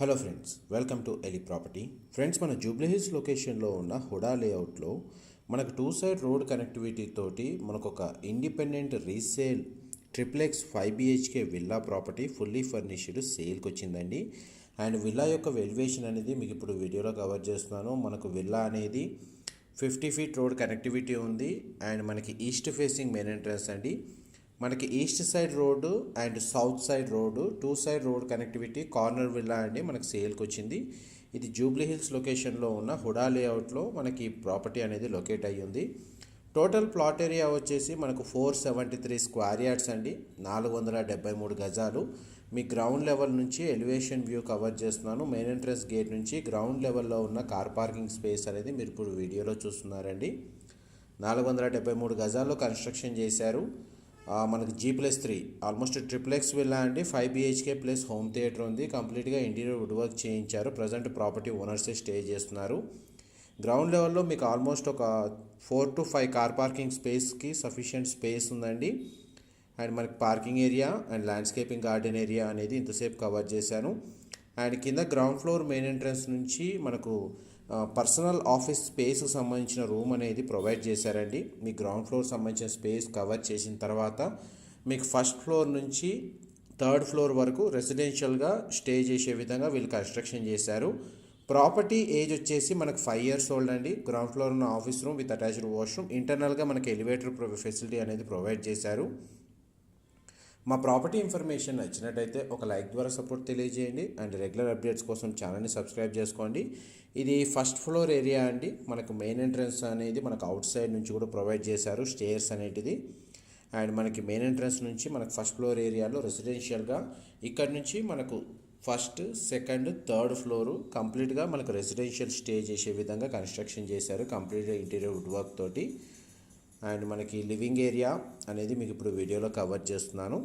Hello friends welcome to Eli property. Friends మన జూబ్లీహిల్స్ లొకేషన్లో ఉన్న హుడా లేఅవుట్లో మనకు టూ సైడ్ రోడ్ కనెక్టివిటీ తోటి మనకు ఒక independent resale triplex five BHK villa property fully furnished సేల్కి వచ్చిందండి అండ్ విల్లా యొక్క వెల్యువేషన్ అనేది మీకు ఇప్పుడు వీడియోలో కవర్ చేస్తున్నాను. మనకు విల్లా అనేది ఫిఫ్టీ ఫీట్ రోడ్ కనెక్టివిటీ ఉంది. అండ్ మనకి ఈస్ట్ ఫేసింగ్ మెయిన్ ఎంట్రన్స్ అండి. మనకి east side road and south side road two side road connectivity corner villa అండి మనకి సేల్కి వచ్చింది. ఇది జూబ్లీ హిల్స్ లొకేషన్లో ఉన్న హుడా లేఅవుట్లో మనకి ప్రాపర్టీ అనేది లొకేట్ అయ్యి ఉంది టోటల్ ప్లాట్ ఏరియా వచ్చేసి మనకు four seventy three square yards అండి. నాలుగు వందల డెబ్బై మూడు గజాలు. మీ గ్రౌండ్ లెవెల్ నుంచి ఎలివేషన్ వ్యూ కవర్ చేస్తున్నాను. మెయిన్ ఎంట్రన్స్ గేట్ నుంచి గ్రౌండ్ లెవెల్లో ఉన్న కార్ పార్కింగ్ స్పేస్ అనేది మీరు ఇప్పుడు వీడియోలో చూస్తున్నారండి. నాలుగు వందల డెబ్బై మూడు గజాల్లో కన్స్ట్రక్షన్ చేశారు. మనకి G plus three almost triplex villa అండి. Five BHK plus home theatre ఉంది. కంప్లీట్గా ఇంటీరియర్ వుడ్ వర్క్ చేయించారు. ప్రజెంట్ ప్రాపర్టీ ఓనర్సే స్టే చేస్తున్నారు. గ్రౌండ్ లెవెల్లో మీకు ఆల్మోస్ట్ ఒక four to five car parking స్పేస్కి sufficient space ఉందండి. అండ్ మనకి parking area and landscaping garden area అనేది ఇంతసేపు కవర్ చేశాను. అండ్ కింద గ్రౌండ్ ఫ్లోర్ మెయిన్ ఎంట్రన్స్ నుంచి మనకు పర్సనల్ ఆఫీస్ స్పేస్కి సంబంధించిన రూమ్ అనేది ప్రొవైడ్ చేశారండి. మీ గ్రౌండ్ ఫ్లోర్ సంబంధించిన స్పేస్ కవర్ చేసిన తర్వాత మీకు ఫస్ట్ ఫ్లోర్ నుంచి థర్డ్ ఫ్లోర్ వరకు రెసిడెన్షియల్గా స్టే చేసే విధంగా వీళ్ళు కన్స్ట్రక్షన్ చేశారు. ప్రాపర్టీ ఏజ్ వచ్చేసి మనకు ఫైవ్ ఇయర్స్ ఓల్డ్ అండి. గ్రౌండ్ ఫ్లోర్ ఉన్న office room with attached washroom. ఇంటర్నల్గా మనకి ఎలివేటర్ ఫెసిలిటీ అనేది ప్రొవైడ్ చేశారు. మా ప్రాపర్టీ ఇన్ఫర్మేషన్ నచ్చినట్టయితే ఒక లైక్ ద్వారా సపోర్ట్ తెలియజేయండి అండ్ రెగ్యులర్ అప్డేట్స్ కోసం ఛానల్ని సబ్స్క్రైబ్ చేసుకోండి. ఇది ఫస్ట్ ఫ్లోర్ ఏరియా అండి. మనకు మెయిన్ ఎంట్రన్స్ అనేది మనకు అవుట్ సైడ్ నుంచి కూడా ప్రొవైడ్ చేశారు స్టేర్స్ అనేటిది. అండ్ మనకి మెయిన్ ఎంట్రన్స్ నుంచి మనకు ఫస్ట్ ఫ్లోర్ ఏరియాలో రెసిడెన్షియల్గా ఇక్కడ నుంచి మనకు ఫస్ట్ సెకండ్ థర్డ్ ఫ్లోరు కంప్లీట్గా మనకు రెసిడెన్షియల్ స్టే చేసే విధంగా కన్స్ట్రక్షన్ చేశారు కంప్లీట్గా ఇంటీరియర్ వుడ్ వర్క్ తోటి. అండ్ మనకి లివింగ్ ఏరియా అనేది మీకు ఇప్పుడు వీడియోలో కవర్ చేస్తున్నాను.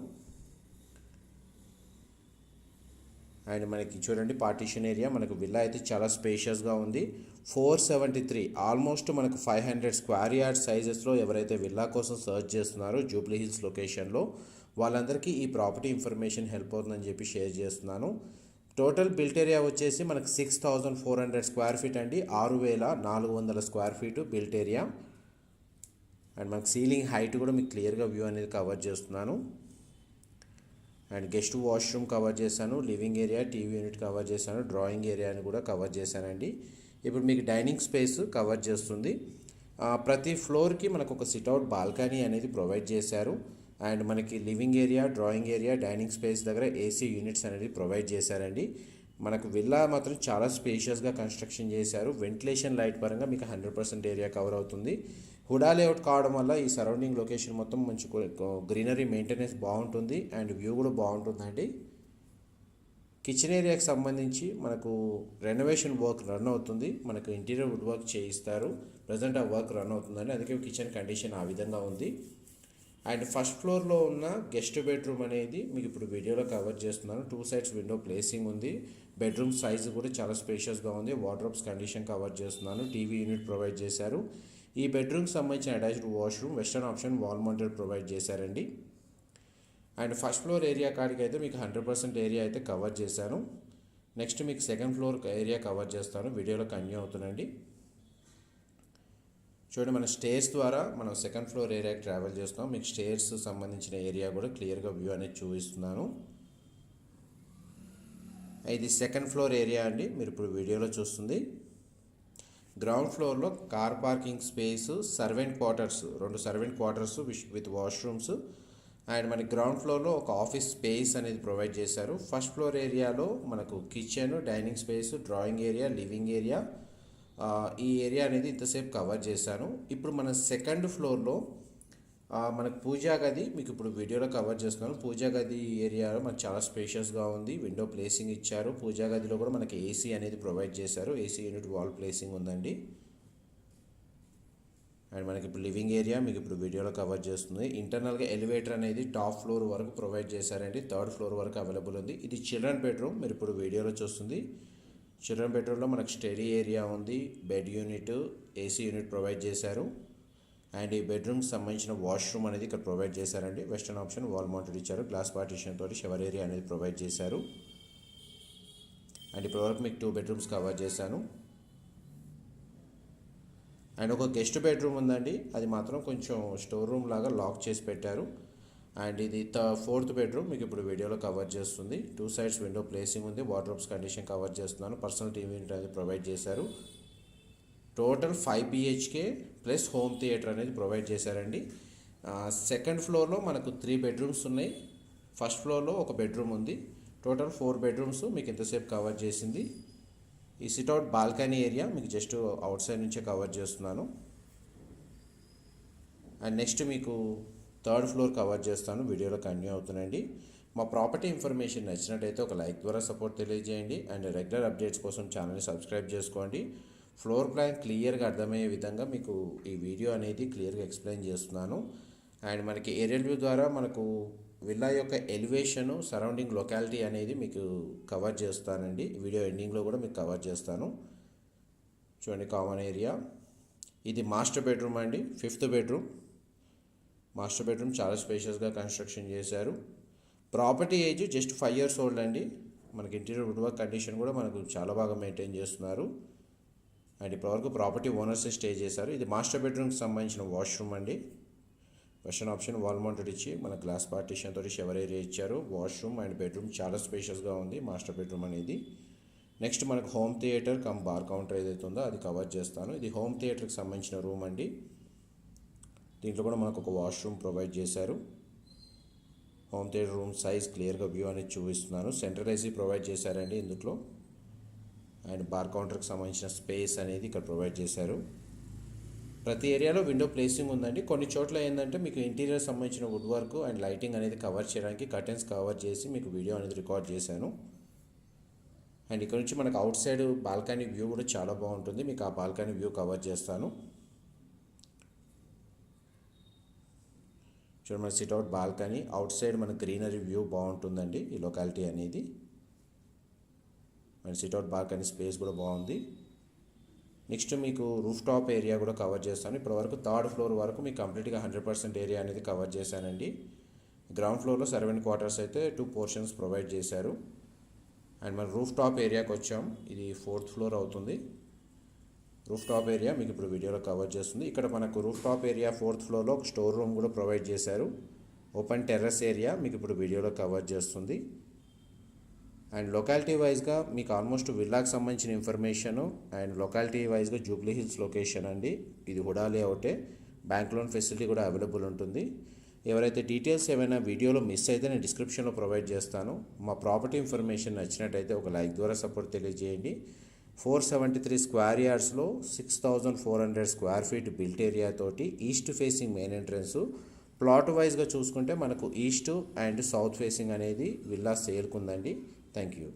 అండ్ మనకి చూడండి పార్టీషన్ ఏరియా మనకు విల్లా అయితే చాలా స్పేషియస్గా ఉంది. ఫోర్ సెవెంటీ త్రీ ఆల్మోస్ట్ మనకు ఫైవ్ హండ్రెడ్ స్క్వేర్ యార్డ్ సైజెస్లో ఎవరైతే విల్లా కోసం సర్చ్ చేస్తున్నారో జూబ్లీ హిల్స్ లొకేషన్లో వాళ్ళందరికీ ఈ ప్రాపర్టీ ఇన్ఫర్మేషన్ హెల్ప్ అవుతుందని చెప్పి షేర్ చేస్తున్నాను. టోటల్ బిల్ట్ ఏరియా వచ్చేసి మనకు six thousand four hundred square feet అండి. ఆరు వేల నాలుగు వందల square feet built area. And మనకు సీలింగ్ హైట్ కూడా మీకు క్లియర్గా వ్యూ అనేది కవర్ చేస్తున్నాను. అండ్ గెస్ట్ వాష్రూమ్ కవర్ చేశాను living area TV unit cover చేశాను డ్రాయింగ్ ఏరియాని కూడా కవర్ చేశానండి. ఇప్పుడు మీకు డైనింగ్ స్పేస్ కవర్ చేస్తుంది. ప్రతి ఫ్లోర్కి మనకు ఒక సిట్అవుట్ బాల్కనీ అనేది ప్రొవైడ్ చేశారు. అండ్ మనకి living area drawing area dining space దగ్గర ఏసీ యూనిట్స్ అనేది ప్రొవైడ్ చేశారండి. మనకు విల్లా మాత్రం చాలా స్పేషియస్గా కన్స్ట్రక్షన్ చేశారు. వెంటిలేషన్ లైట్ పరంగా మీకు హండ్రెడ్ పర్సెంట్ ఏరియా కవర్ అవుతుంది. హుడా లేఅవుట్ కావడం వల్ల ఈ సరౌండింగ్ లొకేషన్ మొత్తం మంచి గ్రీనరీ మెయింటెనెన్స్ బాగుంటుంది అండ్ వ్యూ కూడా బాగుంటుందండి. కిచెన్ ఏరియాకి సంబంధించి మనకు రెనోవేషన్ వర్క్ రన్ అవుతుంది. మనకు ఇంటీరియర్ వుడ్ వర్క్ చేయిస్తారు. ప్రజెంట్ ఆ వర్క్ రన్ అవుతుందండి. అందుకే కిచెన్ కండిషన్ ఆ విధంగా ఉంది. అండ్ ఫస్ట్ ఫ్లోర్లో ఉన్న గెస్ట్ బెడ్రూమ్ అనేది మీకు ఇప్పుడు వీడియోలో కవర్ చేస్తున్నాను. టూ సైడ్స్ విండో ప్లేసింగ్ ఉంది. బెడ్రూమ్ సైజ్ కూడా చాలా స్పేషియస్గా ఉంది. వార్డ్రోబ్స్ కండిషన్ కవర్ చేస్తున్నాను. టీవీ యూనిట్ ప్రొవైడ్ చేశారు. ఈ బెడ్రూమ్కి సంబంధించిన attached washroom western option wall mounted provide చేశారండి. అండ్ ఫస్ట్ ఫ్లోర్ ఏరియా కాడికి అయితే మీకు హండ్రెడ్ పర్సెంట్ ఏరియా అయితే కవర్ చేశాను. నెక్స్ట్ మీకు సెకండ్ ఫ్లోర్ ఏరియా కవర్ చేస్తాను. వీడియోలో కన్యూ అవుతుందండి. చూడండి మన స్టేర్స్ ద్వారా మనం సెకండ్ ఫ్లోర్ ఏరియాకి ట్రావెల్ చేస్తాం మీకు స్టేర్స్ సంబంధించిన ఏరియా కూడా క్లియర్గా వ్యూ అనేది చూపిస్తున్నాను. ఇది సెకండ్ ఫ్లోర్ ఏరియా అండి. మీరు ఇప్పుడు వీడియోలో చూస్తుంది. గ్రౌండ్ ఫ్లోర్లో car parking space servant quarters రెండు servant quarters with washrooms. And మనకి గ్రౌండ్ ఫ్లోర్లో ఒక ఆఫీస్ స్పేస్ అనేది ప్రొవైడ్ చేశారు. ఫస్ట్ ఫ్లోర్ ఏరియాలో మనకు kitchen dining space drawing area living area. ఈ ఏరియా అనేది ఇంతసేపు కవర్ చేశాను. ఇప్పుడు మన సెకండ్ ఫ్లోర్లో మనకు పూజా గది మీకు ఇప్పుడు వీడియోలో కవర్ చేస్తున్నాను. పూజా గది ఏరియాలో మనకు చాలా స్పేషియస్గా ఉంది. విండో ప్లేసింగ్ ఇచ్చారు. పూజా గదిలో కూడా మనకి ఏసీ అనేది ప్రొవైడ్ చేశారు. ఏసీ యూనిట్ వాల్ ప్లేసింగ్ ఉందండి. అండ్ మనకి ఇప్పుడు లివింగ్ ఏరియా మీకు ఇప్పుడు వీడియోలో కవర్ చేస్తుంది. ఇంటర్నల్గా ఎలివేటర్ అనేది టాప్ ఫ్లోర్ వరకు ప్రొవైడ్ చేశారండి. థర్డ్ ఫ్లోర్ వరకు అవైలబుల్ ఉంది. ఇది చిల్డ్రన్ బెడ్రూమ్ మీరు ఇప్పుడు వీడియోలో చూస్తుంది. చిల్డ్రన్ బెడ్రూమ్లో మనకు స్టడీ ఏరియా ఉంది. Bed unit AC unit provide చేశారు. అండ్ ఈ బెడ్రూమ్కి సంబంధించిన వాష్రూమ్ అనేది ఇక్కడ ప్రొవైడ్ చేశారండి. వెస్టర్న్ ఆప్షన్ వాల్ మౌంటెడ్ ఇచ్చారు. గ్లాస్ పార్టీషన్ తోటి షవర్ ఏరియా అనేది ప్రొవైడ్ చేశారు. అండ్ ఇప్పటివరకు మీకు టూ బెడ్రూమ్స్ కవర్ చేశాను. అండ్ ఒక గెస్ట్ బెడ్రూమ్ ఉందండి. అది మాత్రం కొంచెం స్టోర్ రూమ్ లాగా లాక్ చేసి పెట్టారు. అండ్ ఇది త ఫోర్త్ బెడ్రూమ్ మీకు ఇప్పుడు వీడియోలో కవర్ చేస్తుంది. టూ సైడ్స్ విండో ప్లేసింగ్ ఉంది. వార్డ్రోబ్స్ కండిషన్ కవర్ చేస్తున్నాను. పర్సనల్ టీవీ యూనిట్ అనేది ప్రొవైడ్ చేశారు. Total five BHK plus home theatre అనేది ప్రొవైడ్ చేశారండి. సెకండ్ ఫ్లోర్లో మనకు త్రీ బెడ్రూమ్స్ ఉన్నాయి. ఫస్ట్ ఫ్లోర్లో ఒక బెడ్రూమ్ ఉంది. టోటల్ ఫోర్ బెడ్రూమ్స్ మీకు ఇంతసేపు కవర్ చేసింది? ఈ సిట్అవుట్ బాల్కనీ ఏరియా మీకు జస్ట్ అవుట్ సైడ్ నుంచే కవర్ చేస్తున్నాను. అండ్ నెక్స్ట్ మీకు థర్డ్ ఫ్లోర్ కవర్ చేస్తాను. వీడియోలో కంటిన్యూ అవుతుందండి మా ప్రాపర్టీ ఇన్ఫర్మేషన్ నచ్చినట్టయితే ఒక లైక్ ద్వారా సపోర్ట్ తెలియజేయండి. అండ్ రెగ్యులర్ అప్డేట్స్ కోసం ఛానల్ని సబ్స్క్రైబ్ చేసుకోండి. ఫ్లోర్ ప్లాన్ క్లియర్గా అర్థమయ్యే విధంగా మీకు ఈ వీడియో అనేది క్లియర్గా ఎక్స్ప్లెయిన్ చేస్తున్నాను. అండ్ మనకి ఏరియల్ వ్యూ ద్వారా మనకు విల్లా యొక్క ఎలివేషను సరౌండింగ్ లొకాలిటీ అనేది మీకు కవర్ చేస్తానండి. వీడియో ఎండింగ్లో కూడా మీకు కవర్ చేస్తాను. చూడండి కామన్ ఏరియా. ఇది మాస్టర్ బెడ్రూమ్ అండి. Fifth bedroom. మాస్టర్ బెడ్రూమ్ చాలా స్పేషియస్గా కన్స్ట్రక్షన్ చేశారు. Property age just five years old అండి. మనకి ఇంటీరియర్ వుడ్ వర్క్ కండిషన్ కూడా మనకు చాలా బాగా మెయింటైన్ చేస్తున్నారు. అండ్ ఇప్పటివరకు ప్రాపర్టీ ఓనర్స్ స్టే చేశారు. ఇది మాస్టర్ బెడ్రూమ్కి సంబంధించిన వాష్రూమ్ అండి. ఫస్ట్ ఆప్షన్ వాల్ మౌంటెడ్ ఇచ్చి మన గ్లాస్ పార్టీషన్ తోటి షవర్ ఏరియా ఇచ్చారు. వాష్రూమ్ అండ్ బెడ్రూమ్ చాలా స్పేషియస్గా ఉంది మాస్టర్ బెడ్రూమ్ అనేది. నెక్స్ట్ మనకు home theatre cum bar counter ఏదైతే ఉందో అది కవర్ చేస్తాను. ఇది హోమ్ థియేటర్కి సంబంధించిన రూమ్ అండి. దీంట్లో కూడా మనకు ఒక వాష్రూమ్ ప్రొవైడ్ చేశారు. హోమ్ థియేటర్ రూమ్ సైజ్ క్లియర్గా వ్యూ అనేది చూపిస్తున్నాను. సెంట్రల్ ఏసీ ప్రొవైడ్ చేశారండి ఇందులో అండ్ బార్ కౌంటర్కి సంబంధించిన స్పేస్ అనేది ఇక్కడ ప్రొవైడ్ చేశారు. ప్రతి ఏరియాలో విండో ప్లేసింగ్ ఉందండి. కొన్ని చోట్ల ఏంటంటే మీకు ఇంటీరియర్ సంబంధించిన వుడ్ వర్క్ అండ్ లైటింగ్ అనేది కవర్ చేయడానికి కర్టెన్స్ కవర్ చేసి మీకు వీడియో అనేది రికార్డ్ చేశాను. అండ్ ఇక్కడ నుంచి మనకు అవుట్ సైడ్ బాల్కనీ వ్యూ కూడా చాలా బాగుంటుంది. మీకు ఆ బాల్కనీ వ్యూ కవర్ చేస్తాను. చూడండి. మన సిట్అవుట్ బాల్కనీ అవుట్ సైడ్ మన గ్రీనరీ వ్యూ బాగుంటుందండి ఈ లొకాలిటీ అనేది. మన సిట్అవుట్ బాల్కనీ స్పేస్ కూడా బాగుంది. నెక్స్ట్ మీకు రూఫ్ టాప్ ఏరియా కూడా కవర్ చేస్తాను. ఇప్పటివరకు థర్డ్ ఫ్లోర్ వరకు మీకు కంప్లీట్గా హండ్రెడ్ పర్సెంట్ ఏరియా అనేది కవర్ చేశానండి. గ్రౌండ్ ఫ్లోర్లో సర్వెంట్ క్వార్టర్స్ అయితే టూ పోర్షన్స్ ప్రొవైడ్ చేశారు. అండ్ మన రూఫ్ టాప్ ఏరియాకి వచ్చాం. ఇది ఫోర్త్ ఫ్లోర్ అవుతుంది. రూఫ్ టాప్ ఏరియా మీకు ఇప్పుడు వీడియోలో కవర్ చేస్తుంది. ఇక్కడ మనకు రూఫ్ టాప్ ఏరియా ఫోర్త్ ఫ్లోర్లో ఒక స్టోర్ రూమ్ కూడా ప్రొవైడ్ చేశారు. ఓపెన్ టెర్రస్ ఏరియా మీకు ఇప్పుడు వీడియోలో కవర్ చేస్తుంది. అండ్ లొకాలిటీ వైజ్గా మీకు ఆల్మోస్ట్ విల్లాకి సంబంధించిన ఇన్ఫర్మేషన్ అండ్ లొకాలిటీ వైజ్గా జూబ్లీ హిల్స్ లొకేషన్ అండి. ఇది హుడా లేఅవుటే బ్యాంక్ లోన్ ఫెసిలిటీ కూడా అవైలబుల్ ఉంటుంది. ఎవరైతే డీటెయిల్స్ ఏమైనా వీడియోలో మిస్ అయితే నేను డిస్క్రిప్షన్లో ప్రొవైడ్ చేస్తాను. మా ప్రాపర్టీ ఇన్ఫర్మేషన్ నచ్చినట్టయితే ఒక లైక్ ద్వారా సపోర్ట్ తెలియజేయండి. Four seventy three square యార్డ్స్లో six thousand four hundred square feet built area తోటి east facing main entrance. Plot వైజ్గా చూసుకుంటే మనకు ఈస్ట్ అండ్ సౌత్ ఫేసింగ్ అనేది విల్లా సేల్కుందండి. Thank you.